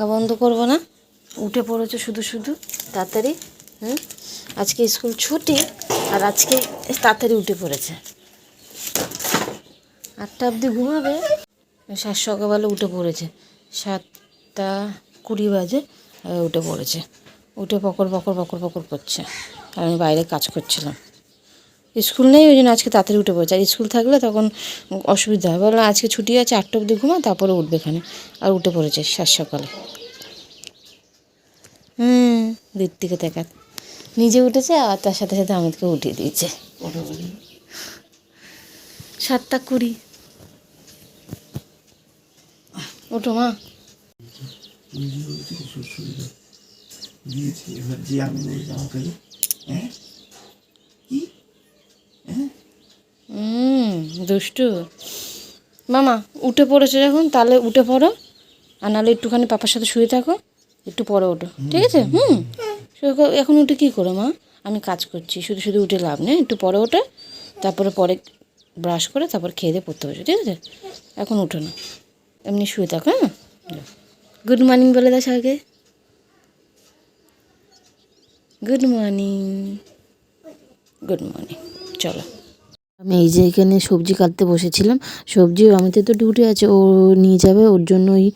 পাখা বন্ধ করব না। উঠে পড়েছে শুধু শুধু, তাড়াতাড়ি, হুম? আজকে স্কুল ছুটি, আর আজকে তাড়াতাড়ি উঠে পড়েছে। আটটা অবধি ঘুমাবে? সাত সকালবেলা উঠে পড়েছে। সাতটা কুড়ি বাজে উঠে পড়েছে। উঠে পকর পকর পকর পকর করছে। আর আমি বাইরে কাজ করছিলাম। স্কুল নেই, ওই জন্য আজকে তাড়াতাড়ি উঠে পড়েছে। আর স্কুল থাকলে তখন অসুবিধা হয়। বললাম আজকে ছুটি আছে, আটটা অবধি ঘুমা, তারপরে উঠবে এখানে। আর উঠে পড়েছে সাত সকালে। হুম দিক দেখা নিজে উঠেছে আর তার সাথে সাথে আমাদেরকে উঠিয়ে দিয়েছে। সাতটা কুড়ি। ওঠো মা। দিয়েছি, এবার যে আমি হ্যাঁ হুম দুষ্টু। মামা উঠে পড়েছে যখন তাহলে উঠে পড়ো। আর নাহলে একটুখানি পাপার সাথে শুয়ে থাকো একটু পরে ওঠো। ঠিক আছে? হুম। শুয়ে এখন উঠে কী করো মা? আমি কাজ করছি। শুধু শুধু উঠে লাভ নেই। একটু পরে ওঠে তারপরে পরে ব্রাশ করে তারপর খেয়ে দিয়ে পড়তে বসে ঠিক আছে? এখন উঠো না। এমনি শুয়ে থাকো হ্যাঁ? গুড মর্নিং বলে দাও সবাইকে। গুড মর্নিং গুড মর্নিং চলো। আমি এই যে এখানে সবজি কাটতে বসেছিলাম সবজি আমিতে তো ডিউটি আছে, ও নিয়ে যাবে, ওর জন্য ওই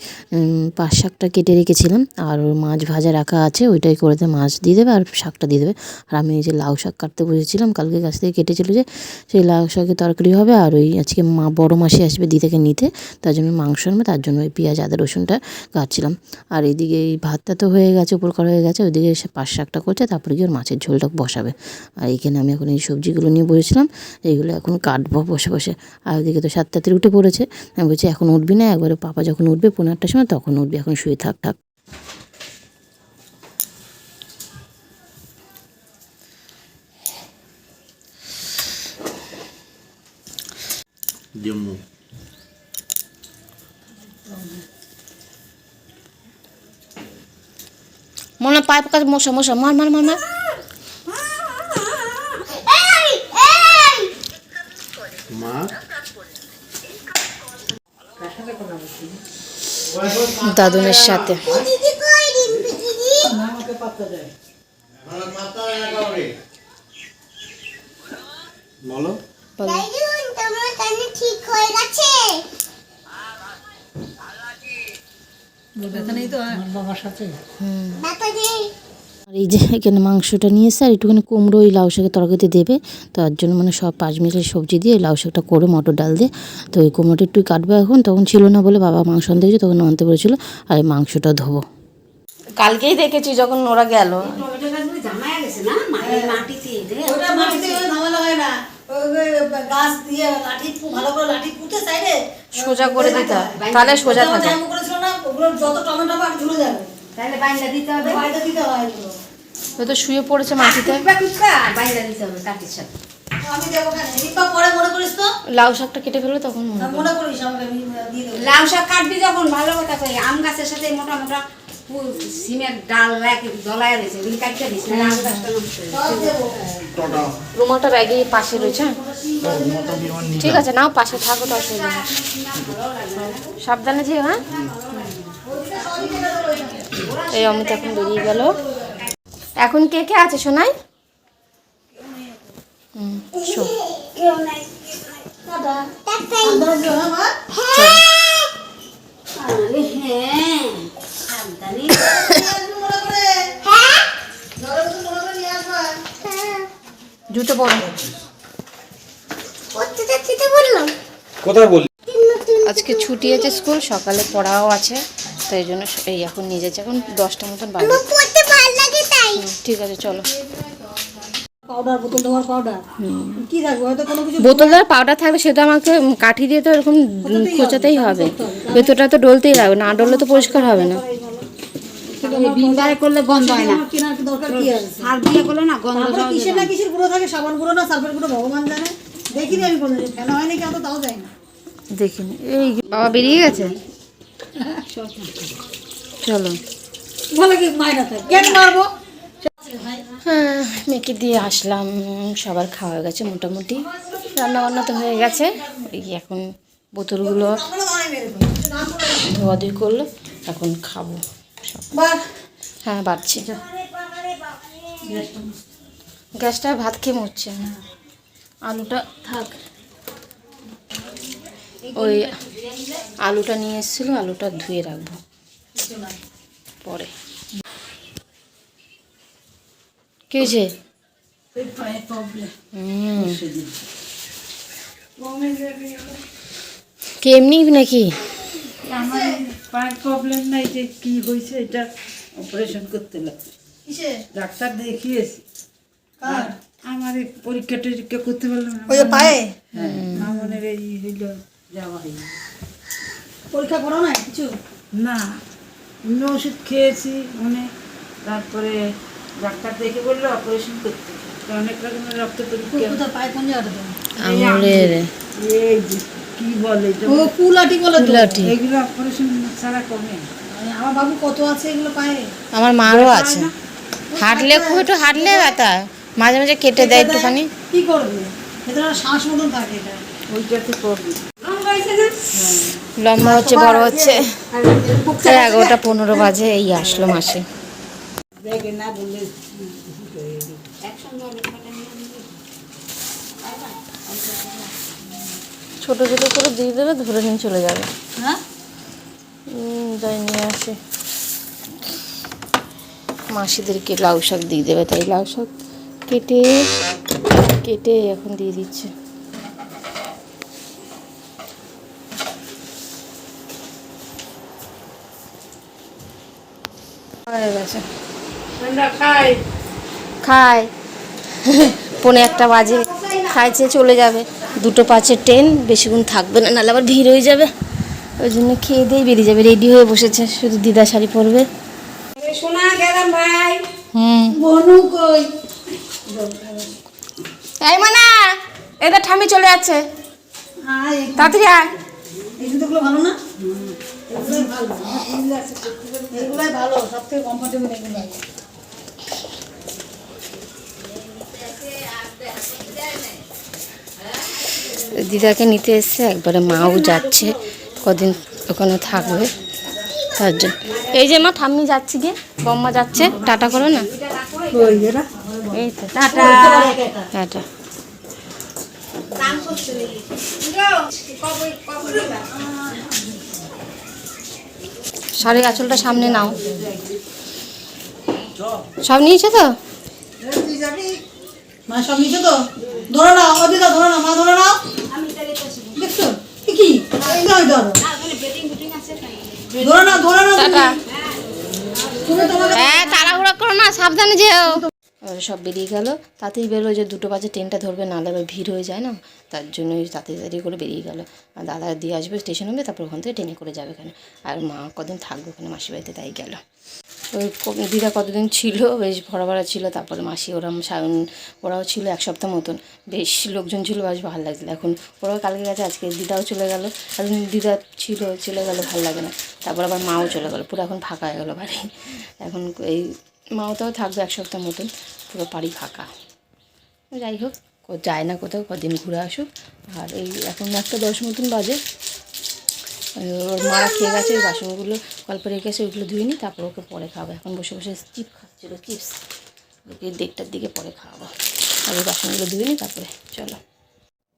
পাঁচ শাকটা কেটে রেখেছিলাম, আর ওর মাছ ভাজা রাখা আছে, ওইটাই করেতে মাছ দিয়ে দেবে, আর শাকটা দিয়ে দেবে। আর আমি এই যে লাউ শাক কাটতে বসেছিলাম, কালকে গাছ থেকে কেটেছিল যে, সেই লাউ শাকের তরকারি হবে, আর ওই আজকে মা বড়ো মাসি আসবে দিদাকে নিতে, তার জন্য মাংস আনবে, তার জন্য ওই পেঁয়াজ, আদা, রসুনটা কাটছিলাম। আর এদিকে এই ভাতটা তো হয়ে গেছে উপর করা হয়ে গেছে, ওইদিকে সে পাঁচ শাকটা করছে, তারপরে গিয়ে ওর মাছের ঝোলটা বসাবে। আর এইখানে আমি এখন এই সবজিগুলো নিয়ে বসেছিলাম, এইগুলো এখন কাটবো বসে বসে। আর ওইদিকে তো সাত তাড়াতাড়ি উঠে পড়েছে। আমি বলছি এখন উঠবি না? একবারে পাপা যখন উঠবে পনেরো আটটার সময় তখন উঠবি। এখন শুয়ে থাক থাক। জম্মু মনে পাইপ কাজ মশা মশা। মার মার মার মার। দাদুনের সাথে। বলো। ঠিক গেছে ব্যথা নেই আর এই যে এখানে মাংসটা নিয়ে এসে আর একটুখানি কুমড়ো ওই লাউ শাকের তরকারিতে দেবে। তার জন্য মানে সব পাঁচ মিনিটের সবজি দিয়ে লাউ শাকটা করে মটর ডাল দিয়ে তো ওই কুমড়োটা একটু কাটবে এখন। তখন ছিল না বলে বাবা মাংস আনতে গেছে তখন আনতে বলেছিল আর এই মাংসটা ধোবো। কালকেই দেখেছি যখন ওরা গেল। সোজা করে দিতে তাহলে সোজা থাকে। যত টমেটো ঝুলে যাবে। তাহলে বাইন্দা দিতে হবে। বাইরে দিতে হয় ও তো শুয়ে পড়েছে মাটিতে। বাইন্দা দিতে হবে কাঠির সাথে। আমি দেবো কেন রিপা পরে মনে করিস তো। লাউ শাকটা কেটে ফেলবে তখন মনে করিস আমাকে দিয়ে দেবো। লাউ শাক কাটবি যখন ভালো কথা কই। আম গাছের সাথে মোটা মোটা সিমের ডাল লাগে দলায় রয়েছে। ওগুলি কাটতে দিস না আম গাছটা নষ্ট হয়ে যাবে। সব দেবো। রুমালটা ব্যাগে পাশে রয়েছে ঠিক আছে নাও পাশে থাকো তো অসুবিধা নেই। সাবধানে যে হ্যাঁ? এই অমিত এখন বেরিয়ে গেল। এখন কে কে আছে আসবা জুতো পরো। কোথায় বললি? আজকে ছুটি আছে স্কুল সকালে পড়াও আছে। তাই জন্য এই এখন নিয়ে যাচ্ছে। এখন দশটা মতন বাজে। ঠিক আছে চলো। পাউডার বোতল দেওয়ার পাউডার কি থাকবে হয়তো কোনো কিছু বোতলদার পাউডার থাকলে সেটা আমাকে কাঠি দিয়ে তো এরকম খোঁচাতেই হবে ভেতরটা তো ডলতেই হবে না ডললে তো পরিষ্কার হবে না। বিমবারে করলে গন্ধ হয় না। দরকার? কি আছে? সার দিয়ে করলে না গন্ধ কিসের না কিসের গুঁড়ো থাকে? সাবান গুঁড়ো না? সালফেট গুঁড়ো ভগবান জানে। দেখিনি আমি কোনোদিন। ফেলা নাকি অত তাও যায় না। দেখিনি। এই বাবা বেরিয়ে গেছে? চলো। বলে কি মায়না থাকে কেন মারবো? হ্যাঁ মেয়েকে দিয়ে আসলাম। সবার খাওয়া হয়ে গেছে মোটামুটি। রান্না বান্না তো হয়ে গেছে। এই এখন বোতলগুলো। ধোয়াধুয়ি করল এখন খাব। হ্যাঁ বাড়ছি। গ্যাসটা ভাত খেয়ে মরছে। আলুটা থাক। ওই আলুটা নিয়ে এসেছিল আলুটা ধুয়ে রাখব। পরে। কি। এমনি নাকি আমার পায়ের প্রবলেম নাই যে? কি হয়েছে এটা অপারেশন করতে লাগবে ডাক্তার দেখিয়েছি কার আমার পরীক্ষা টরীক্ষা করতে পারলাম না। পায়ে? হ্যাঁ মামনের এই হইল যাওয়া হয়নি। পরীক্ষা করো না কিছু? না এমনি ওষুধ খেয়েছি অনেক তারপরে ডাক্তার দেখে বলল অপারেশন করতে। অনেক রকমের রক্ত পরীক্ষা কোথায়? পায়ে কোন জায়গাটা আঙুলের এই কি বলে ও কুলাটি বলে কুলাটি। এগুলো অপারেশন ছাড়া কমে। আমার বাবু কত আছে এগুলো পায়ে? আমার মারও আছে। হাঁটলে খুব একটু হাঁটলে ব্যথা। মাঝে মাঝে কেটে দেয় একটুখানি। কি করবে? শ্বাস মতন থাকে এটা। ওইটাতে করবি। লম্বা হচ্ছে বড় হচ্ছে। এগারোটা পনেরো বাজে এই আসলো মাসে। ছোট ছোট করে দিয়ে দেবে ধরে নিয়ে চলে যাবে। হ্যাঁ? যাই নিয়ে আসে। মাসিদেরকে লাউ শাক দিয়ে দেবে তাই লাউ শাক কেটে কেটে এখন দিয়ে দিচ্ছে। হয়ে গেছে। খায় পৌনে একটা বাজে। খাইছে চলে যাবে। দুটো পাঁচের ট্রেন বেশিক্ষণ থাকবে না নাহলে আবার ভিড় হয়ে যাবে। ওই জন্য খেয়ে দিয়ে বেরিয়ে যাবে। রেডি হয়ে বসেছে। শুধু দিদা শাড়ি পরবে। শোনা গেলাম ভাই। হুম। বনু কই? এই মানা এদের ঠামি চলে যাচ্ছে। তাড়াতাড়ি আয়। এই জুতোগুলো ভালো না? এগুলোই ভালো এগুলোই ভালো সব থেকে কমফোর্টেবল এগুলো দিদাকে নিতে এসছে একবারে মাও যাচ্ছে কদিন ওখানে থাকবে তার জন্য। এই যে মা ঠাম্মি যাচ্ছি গিয়ে বম্মা যাচ্ছে টাটা করো না? এই তো টাটা। টাটা। শাড়ির আঁচলটা সামনে নাও। সব নিয়েছে তো? তুই যাবি মা সব নিচে তো? ধরো না অদিতা ধরো না মা ধরো না দেখছ? কি? ধরো ধরো না ধরো না টাটা। তুমি তোমাকে হ্যাঁ তাড়াহুড়া করো না সাবধানে যেও। এবারে সব বেরিয়ে গেল। তাতেই বেরোলো যে দুটো বাজে ট্রেনটা ধরবে, নাহলে আবার ভিড় হয়ে যায় না। তার জন্যই তাড়াতাড়ি করে বেরিয়ে গেল। আর দাদা দিয়ে আসবে স্টেশন হবে তারপর ওখান থেকে ট্রেনে করে যাবে এখানে। আর মা কদিন থাকবে ওখানে মাসি বাড়িতে তাই গেল। ওই দিদা কতদিন ছিল, বেশ ভরা ভরা ছিল, তারপরে মাসি, ওরম, সায়ন, ওরাও ছিল এক সপ্তাহ মতন। বেশ লোকজন ছিল, বেশ ভালো লাগছিল। এখন ওরাও কালকে গেছে, আজকে দিদাও চলে গেল। এতদিন দিদা ছিল, চলে গেল ভালো লাগে না। তারপর আবার মাও চলে গেল, পুরো এখন ফাঁকা হয়ে গেলো বাড়ি। এখন এই মাও তাও থাকবে এক সপ্তাহ মতন, পুরো বাড়ি ফাঁকা। যাই হোক যায় না কোথাও, কদিন ঘুরে আসুক। আর এই এখন একটা দশ মতন বাজে। ওর মারা খেয়ে গেছে, ওই বাসনগুলো, গল্প রেখে গেছে ওইগুলো ধুয়ে নিই, তারপর ওকে পরে খাব এখন বসে বসে চিপ খাচ্ছিল, চিপস। ওকে দেড়টার দিকে পরে খাওয়াবো। আর ওই বাসনগুলো ধুয়ে নিই, তারপরে চলো।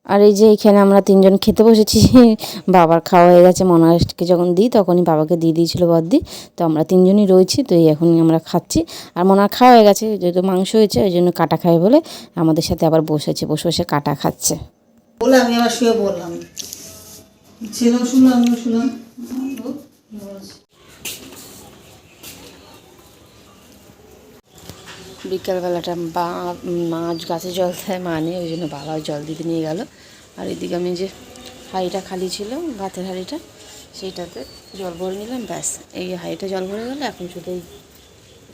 আর এই যে এখানে আমরা তিনজন খেতে বসেছি, বাবার খাওয়া হয়ে গেছে মনারকে যখন দিই তখনই বাবাকে দিয়ে দিয়েছিল বদ্দি। তো আমরা তিনজনই রয়েছি, তো এই এখনই আমরা খাচ্ছি। আর মনার খাওয়া হয়ে গেছে, যেহেতু মাংস হয়েছে, ওই জন্য কাটা খায় বলে আমাদের সাথে আবার বসেছে, বসে বসে কাটা খাচ্ছে। বলে আমি আবার শুয়ে বললাম ছেলেও শুনলাম আমিও শুনলাম। বিকালবেলাটা বা মাছ গাছে জল দেয় মানে ওই জন্য বাবাও জল দিতে নিয়ে গেল। আর এদিকে আমি যে হাঁড়িটা খালি ছিল, ভাতের হাঁড়িটা, সেইটাতে জল ভরে নিলাম, ব্যাস। এই হাঁড়িটা জল ভরে গেলে, এখন শুধু এই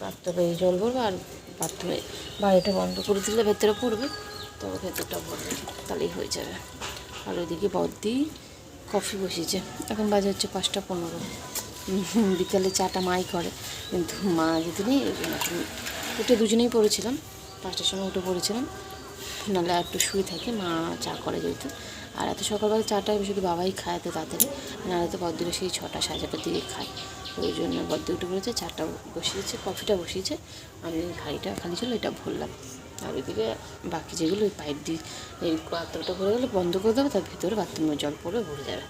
বাথটবে জল ভরবো আর বাথটবে বাড়িটা বন্ধ করে দিলে ভেতরে পড়বে, তো ভেতরটা ভরবে, তাহলেই হয়ে যাবে। আর ওইদিকে বদ্দি কফি বসেছে এখন বাজে হচ্ছে পাঁচটা পনেরো। বিকালে চাটা মাই করে, কিন্তু মা যদি নেই, ওই জন্য উঠে দুজনেই পড়েছিলাম। পাঁচটার সময় উঠে পড়েছিলাম। নাহলে একটু শুয়ে থাকে, মা চা করে যেহেতু। আর এত সকালবেলা চাটা শুধু বাবাই খায় তো তাড়াতাড়ি। নাহলে তো বদ্দিরও সেই ছটা, সাড়ে দিকে খায়। ওই জন্য বদ্দি উঠে পড়েছে, চাটা বসিয়েছে, কফিটা বসিয়েছে। আমি হাঁড়িটা খালি ছিল, এটা ভরলাম। আর ওইদিকে বাকি যেগুলো ওই পাইপ দিয়ে এই পাত্রটা ভরে গেলে বন্ধ করে দেবে, তার ভিতরে বাথরুমে জল পড়ে ভরে যাবে।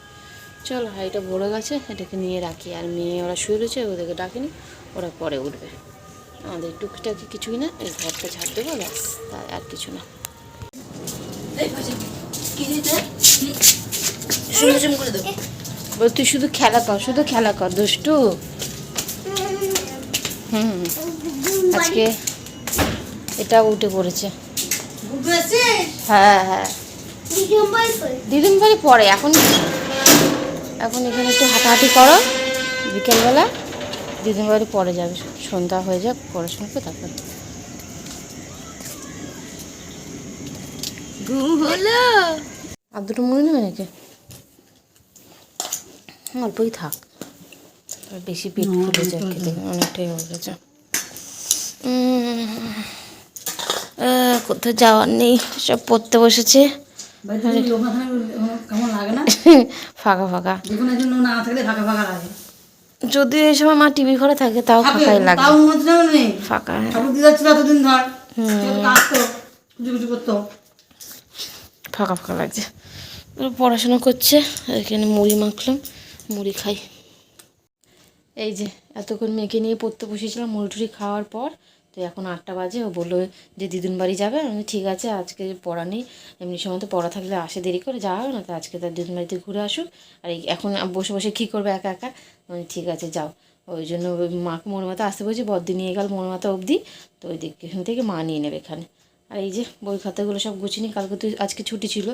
চল হাঁড়িটা ভরে গেছে, এটাকে নিয়ে রাখি। আর মেয়ে, ওরা শুয়ে রয়েছে, ওদেরকে ডাকিনি, ওরা পরে উঠবে। আমাদের টুকটাকি কিছুই না এই ঘরটা ঝাড় দেবো ব্যাস তা- আর কিছু না। তুই শুধু খেলা কর শুধু খেলা কর দুষ্টু। হুম আজকে এটা উঠে পড়েছে। হ্যাঁ হ্যাঁ। দিদিন বাড়ি পরে এখন এখন এখানে একটু হাঁটাহাঁটি করো বিকেলবেলা। দিদিন বাড়ি পরে যাবে সন্ধ্যা হয়ে যাক পড়াশোনা করে তারপর। ঘুম হলো আর দুটো মনে নেবে নাকি? অল্পই থাক। বেশি পেট ফুলে যায় খেতে অনেকটাই হয়ে গেছে। কোথাও যাওয়ার নেই সব পড়তে বসেছে। ফাঁকা ফাঁকা। না থাকলে ফাঁকা ফাঁকা লাগে। যদি এই সময় মা টিভি ঘরে থাকে তাও ফাঁকাই লাগে। তাও মনে ফাঁকা হ্যাঁ। ঠাকুর দিদা ছিল এতদিন ধর। করতো। ফাঁকা ফাঁকা লাগছে। পড়াশোনা করছে এখানে মুড়ি মাখলাম মুড়ি খাই। এই যে এতক্ষণ মেয়েকে নিয়ে পড়তে বসেছিলাম মুড়ি টুড়ি খাওয়ার পর তো এখন আটটা বাজে, ও বলল যে দিদুন বাড়ি যাবে? আমি ঠিক আছে, আজকে পড়া নেই। এমনি সময় তো পড়া থাকলে আসে দেরি করে, যাওয়া হবে না, তো আজকে তার দিদুন বাড়িতে ঘুরে আসুক। আর এখন বসে বসে কী করবে একা একা? আমি ঠিক আছে, যাও। ওই জন্য মাকে মাথা আসতে বলছি, বদ্দি নিয়ে গেল মাথা অবধি, তো ওই দিক এখান থেকে মা নিয়ে নেবে এখানে। আর এই যে বই খাতাগুলো সব গুছিয়ে নিই কালকে তো আজকে ছুটি ছিল,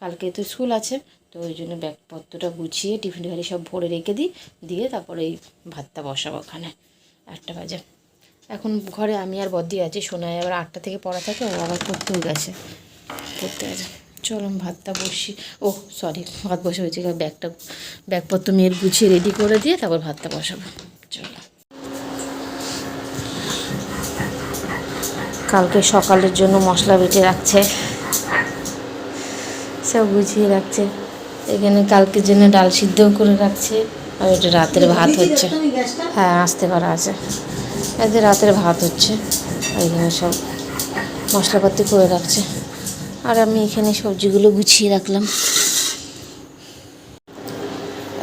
কালকে তো স্কুল আছে, তো ওই জন্য ব্যাগপত্রটা গুছিয়ে, টিফিন গাড়ি সব ভরে রেখে দিই, দিয়ে তারপরে এই ভাতটা বসাবো ওখানে। একটা বাজে। এখন ঘরে আমি আর বদ্দি আছি সোনায় আবার আটটা থেকে পড়া থাকে, ও আবার পড়তেও গেছে। পড়তে গেছে। চলো ভাতটা বসি। ও সরি ভাত বসে হয়েছে ব্যাগটা, ব্যাগপত্র মেয়ের গুছিয়ে রেডি করে দিয়ে তারপর ভাতটা বসাবো। চলো। কালকে সকালের জন্য মশলা বেটে রাখছে। সব গুছিয়ে রাখছে। এখানে কালকের জন্য ডাল সিদ্ধও করে রাখছে। আর এটা রাতের ভাত হচ্ছে। হ্যাঁ আসতে করা আছে। এতে রাতের ভাত হচ্ছে এখানে সব মশলাপাতি করে রাখছে। আর আমি এখানে সবজিগুলো গুছিয়ে রাখলাম।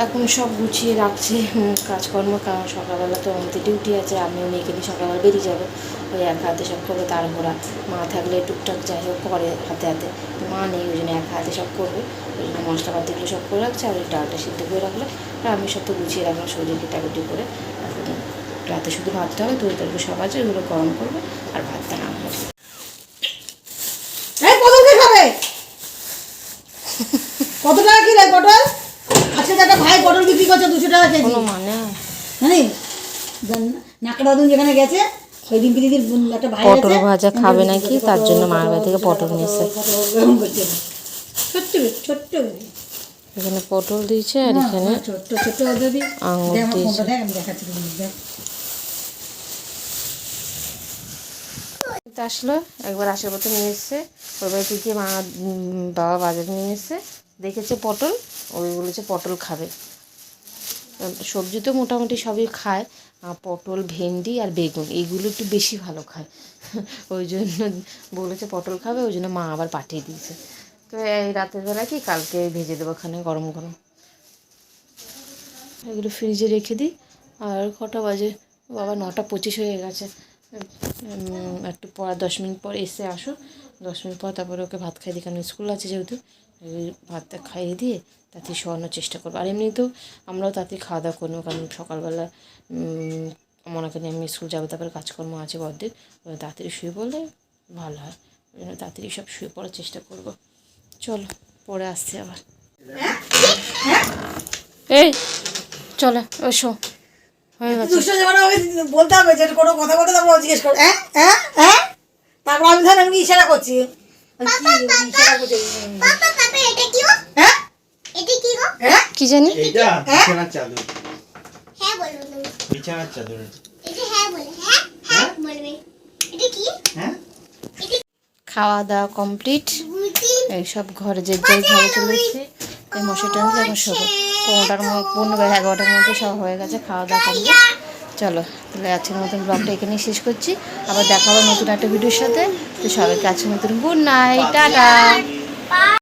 এখন সব গুছিয়ে রাখছে কাজকর্ম, কারণ সকালবেলা তো আমাদের ডিউটি আছে, আমিও মেয়েকে নিয়ে সকালবেলা বেরিয়ে যাব। ওই এক হাতে সব করবে তাড়াহুড়া মা থাকলে টুকটাক যাই হোক করে হাতে হাতে। মা নেই, ওই জন্য এক হাতে সব করবে। ওই জন্য মশলাপাতিগুলো সব করে রাখছে, আর ওই ডালটা সিদ্ধ করে রাখল। আর আমি সব তো গুছিয়ে রাখলাম সবজি কেটাকুটি করে। এখন রাতে শুধু ভাতটা হবে তরি তরকারি সব আছে ওগুলো গরম করবে আর ভাতটা না হবে এই পটল কে খাবে? কত টাকা কি রে পটল? আজকে একটা ভাই পটল বিক্রি করছে দুশো টাকা কেজি। কোনো মানে? জানি? নাকড়া দিন যেখানে গেছে ওই দিন দিদির একটা ভাই পটল ভাজা খাবে নাকি? তার জন্য মায়ের বাড়ি থেকে পটল কত- নিয়ে এসছে। কত- এরকম করছে। ছোট্ট ছোট্ট এখানে পটল দিয়েছে আর এখানে ছোট্ট ছোট্ট আঙুর দেখ দিয়েছে। দেখ আমি দেখাচ্ছি তোকে, দেখ। তো আসলো, একবার আসার মতো নিয়ে এসছে। ওর বাড়িতে গিয়ে মা বাবা বাজার নিয়ে এসছে। দেখেছে পটল, ওই বলেছে পটল খাবে। সবজি তো মোটামুটি সবই খায়। পটল, ভেন্ডি আর বেগুন এইগুলো একটু বেশি ভালো খায়। ওই জন্য বলেছে পটল খাবে, ওই জন্য মা আবার পাঠিয়ে দিয়েছে। তো এই রাতের বেলা কি কালকে ভেজে দেবো ওখানে গরম গরম। এগুলো ফ্রিজে রেখে দিই। আর কটা বাজে? বাবা নটা পঁচিশ হয়ে গেছে। একটু পর দশ মিনিট পর এসে আসো। দশ মিনিট পর তারপরে ওকে ভাত খাই দিই কারণ স্কুল আছে যেহেতু ভাতটা খাইয়ে দিয়ে তাতে শোয়ানোর চেষ্টা করব। আর এমনিতেও আমরাও তাতে খাওয়া দাওয়া করব কারণ সকালবেলা মনে করি আমি স্কুল যাব তারপরে কাজকর্ম আছে বড়দের তাড়াতাড়ি শুয়ে পড়লে ভালো হয়। ওই জন্য তাড়াতাড়ি সব শুয়ে পড়ার চেষ্টা করব। চলো পরে আসছি আবার। এই চলে ওসো হয়ে গেছে। দুষ্ট যেমন আমাকে বলতে হবে যে কোনো কথা বলতে তারপর জিজ্ঞেস করো হ্যাঁ হ্যাঁ হ্যাঁ? তারপর আমি আমি ইশারা করছি। কি হ্যাঁ? হ্যাঁ? জানি? বিছানার চাদর। হ্যাঁ হ্যাঁ হ্যাঁ হ্যাঁ হ্যাঁ? খাওয়া দাওয়া কমপ্লিট। এইসব ঘরে যে যাই ঘরে টানলে এখন শোবো পনেরোটার পনেরো এগারোটার মধ্যে সব হয়ে গেছে, খাওয়া দাওয়া করব চলো, তাহলে আজকের মতন ব্লগটা এখানেই শেষ করছি। আবার দেখা হবে নতুন একটা ভিডিওর সাথে। তো সবাইকে আজকের মতন গুড নাইট টাটা।